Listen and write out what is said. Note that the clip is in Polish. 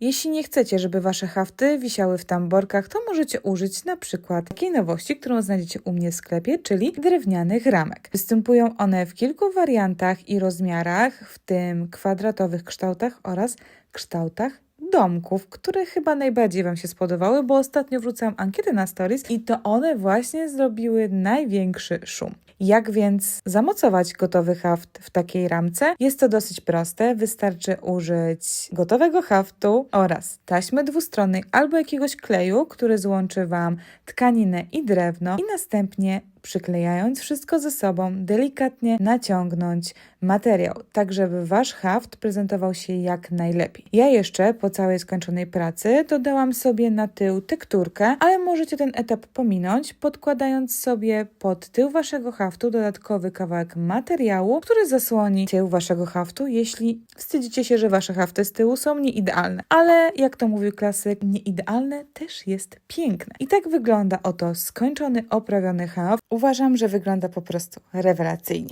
Jeśli nie chcecie, żeby wasze hafty wisiały w tamborkach, to możecie użyć na przykład takiej nowości, którą znajdziecie u mnie w sklepie, czyli drewnianych ramek. Występują one w kilku wariantach i rozmiarach, w tym kwadratowych kształtach oraz kształtach domków, które chyba najbardziej Wam się spodobały, bo ostatnio wrzucałam ankietę na stories i to one właśnie zrobiły największy szum. Jak więc zamocować gotowy haft w takiej ramce? Jest to dosyć proste. Wystarczy użyć gotowego haftu oraz taśmy dwustronnej albo jakiegoś kleju, który złączy Wam tkaninę i drewno i następnie przyklejając wszystko ze sobą, delikatnie naciągnąć materiał, tak żeby Wasz haft prezentował się jak najlepiej. Ja jeszcze po całej skończonej pracy dodałam sobie na tył tekturkę, ale możecie ten etap pominąć, podkładając sobie pod tył Waszego haftu dodatkowy kawałek materiału, który zasłoni tył Waszego haftu, jeśli wstydzicie się, że Wasze hafty z tyłu są nieidealne. Ale jak to mówił klasyk, nieidealne też jest piękne. I tak wygląda oto skończony, oprawiony haft. Uważam, że wygląda po prostu rewelacyjnie.